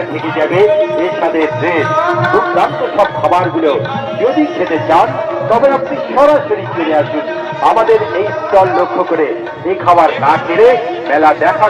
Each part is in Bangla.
অনুষ্ঠান থেকে যাবে এর ড্রেস দুর্দান্ত সব খাবারগুলো। যদি খেতে চান, তবে আপনি সরাসরি চলে আসুন। আমাদের এই স্টল লক্ষ্য করে এই খাবার না খেলে মেলা দেখা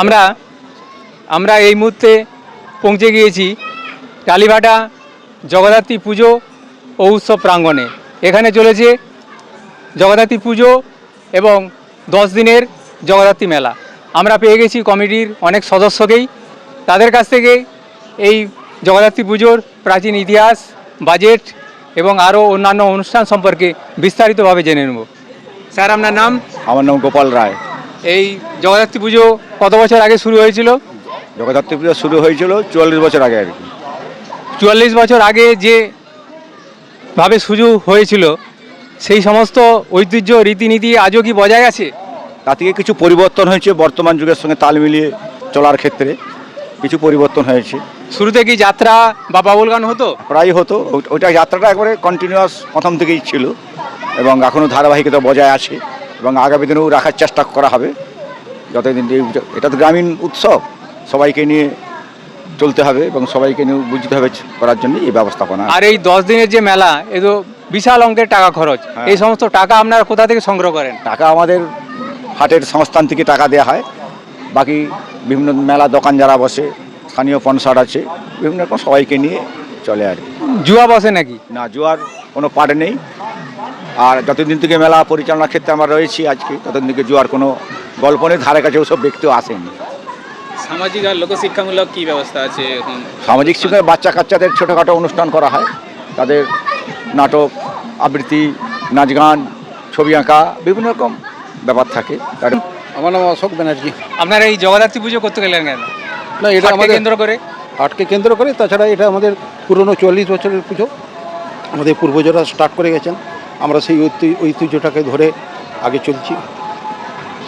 আমরা আমরা এই মুহূর্তে পৌঁছে গিয়েছি কালীভাটা জগদ্ধাত্রী পুজো ও উৎসব প্রাঙ্গণে। এখানে চলেছে জগদ্ধাত্রী পুজো এবং দশ দিনের জগদ্ধাত্রী মেলা। আমরা পেয়ে গেছি কমিটির অনেক সদস্যকেই। তাদের কাছ থেকে এই জগদ্ধাত্রী পুজোর প্রাচীন ইতিহাস, বাজেট এবং আরও অন্যান্য অনুষ্ঠান সম্পর্কে বিস্তারিতভাবে জেনে নেব। স্যার, আপনার নাম? আমার নাম গোপাল রায়। এই জগদ্ধাত্রী পুজো কত বছর আগে শুরু হয়েছিল? জগদ্ধাত্রী পুজো শুরু হয়েছিল চুয়াল্লিশ বছর আগে আর কি। চুয়াল্লিশ বছর আগে যে ভাবে শুরু হয়েছিল সেই সমস্ত ঐতিহ্য রীতিনীতি আজও কি বজায় আছে? তা থেকে কিছু পরিবর্তন হয়েছে বর্তমান যুগের সঙ্গে তাল মিলিয়ে চলার ক্ষেত্রে। কিছু পরিবর্তন হয়েছে। শুরুতে কি যাত্রা বা বাবুল গান হতো? প্রায় হতো। ওই- ওইটা যাত্রাটা একবারে কন্টিনিউয়াস প্রথম থেকেই ছিল। এবং এখনও ধারাবাহিকতা বজায় আছে। এবং আগামী দিনেও রাখার চেষ্টা করা হবে। যতদিন এটা তো গ্রামীণ উৎসব সবাইকে নিয়ে চলতে হবে এবং সবাইকে নিয়ে বুঝতে হবে করার জন্য এই ব্যবস্থাপনা। আর এই দশ দিনের যে মেলা এ তো বিশাল অঙ্কের টাকা খরচ হ্যাঁ। এই সমস্ত টাকা আপনারা কোথা থেকে সংগ্রহ করেন? টাকা আমাদের হাটের সংস্থান থেকে টাকা দেওয়া হয়। বাকি বিভিন্ন মেলা দোকান যারা বসে স্থানীয় পনসার আছে বিভিন্ন রকম সবাইকে নিয়ে চলে আর কি। জুয়া বসে নাকি? না জুয়ার কোনো পার্ট নেই। আর যতদিন থেকে মেলা পরিচালনার ক্ষেত্রে আমরা রয়েছি আজকে ততদিন থেকে জুয়ার কোনো গল্প নেই ধারে কাছে ওসব ব্যক্তিও আসেনি। সামাজিক আর লোকশিক্ষামূলক কী ব্যবস্থা আছে এখন? সামাজিক শিক্ষায় বাচ্চা কাচ্চাদের ছোটোখাটো অনুষ্ঠান করা হয়। তাদের নাটক আবৃত্তি নাচ গান ছবি আঁকা বিভিন্ন রকম ব্যাপার থাকে। তার আমার নাম অশোক ব্যানার্জি। আপনারা এই জগদ্ধাত্রী পুজো করতে গেলেন কেন? না এটা আমাদের কেন্দ্র করে? হাটকে কেন্দ্র করে তাছাড়া এটা আমাদের পুরনো চল্লিশ বছরের পুজো। আমাদের পূর্বজরা স্টার্ট করে গেছেন। আমরা সেই ঐতি- ঐতিহ্যটাকে ধরে আগে চলছি।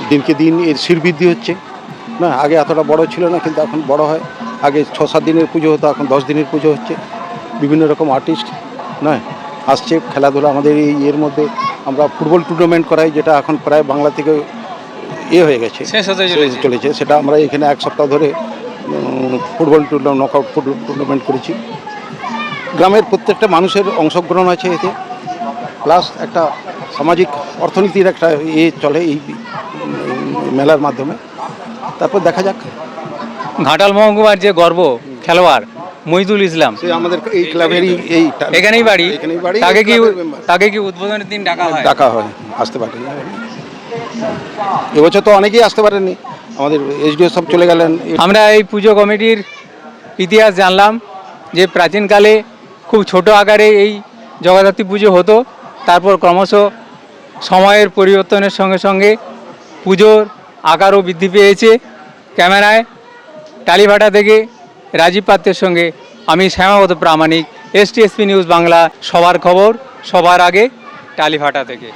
দিনকে দিন এর শিরবৃদ্ধি হচ্ছে। না আগে এতটা বড় ছিল না কিন্তু এখন বড় হয়। আগে ছ সাত দিনের পুজো হতো এখন দশ দিনের পুজো হচ্ছে। বিভিন্ন রকম আর্টিস্ট নয় আসছে। খেলাধুলা আমাদের এই এর মধ্যে আমরা ফুটবল টুর্নামেন্ট করাই যেটা এখন প্রায় বাংলা থেকে এ হয়ে গেছে। চলেছে। চলেছে। সেটা আমরা এখানে এক সপ্তাহ ধরে football tournament knock out football tournament করেছি। গ্রামের প্রত্যেকটা মানুষের অংশগ্রহণ আছে এতে। প্লাস একটা সামাজিক অর্থনীতির একটা ইয়ে চলে এই মেলার মাধ্যমে। তারপর দেখা যাক। ঘাটাল মহকুমার যে গর্ব খেলোয়াড় মহিদুল ইসলাম। সে আমাদের এই ক্লাবেরই এই এখানেই বাড়ি। এখানেই বাড়ি তাকে কি তাকে কি উদ্বোধনের দিন ডাকা হয়? ডাকা হয় আসতে পারে। এবছর তো অনেকেই আসতে পারেননি। আমাদের এসডিও সব চলে গেলেন। আমরা এই পুজো কমিটির ইতিহাস জানলাম যে প্রাচীনকালে খুব ছোট আকারে এই জগদ্ধাত্রী পুজো হতো। তারপর ক্রমশ সময়ের পরিবর্তনের সঙ্গে সঙ্গে পুজোর আকারও বৃদ্ধি পেয়েছে। ক্যামেরায় টালিভাটা থেকে রাজীব পাত্রের সঙ্গে আমি শ্যামাবত প্রামাণিক এসটিএসপি নিউজ বাংলা, সবার খবর, সবার আগে টালিভাটা থেকে।